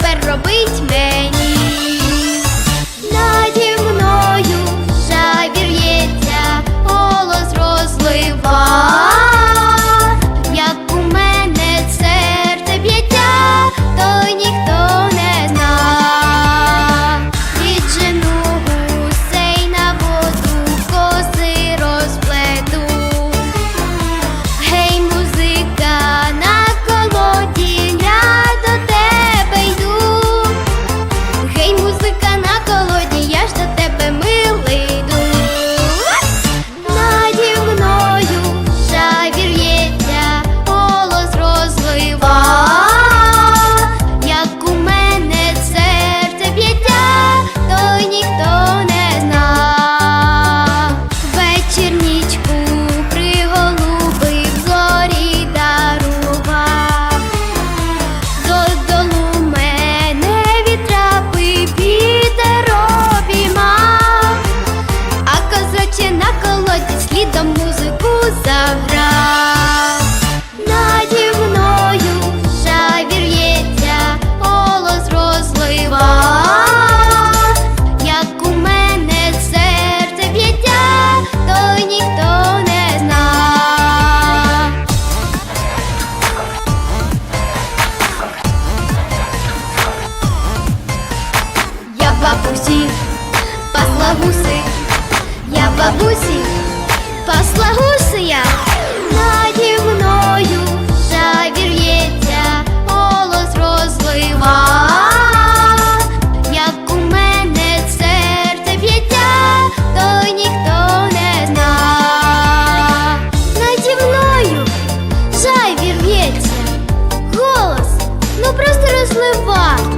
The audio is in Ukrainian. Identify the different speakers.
Speaker 1: тепер робить мені? бабуси, я бабусі, пасла гусия, наді мною жавір в'ється, голос розлива, як у мене серце п'ється, то ніхто не зна. Наді мною жавір в'ється, голос, ну просто розлива.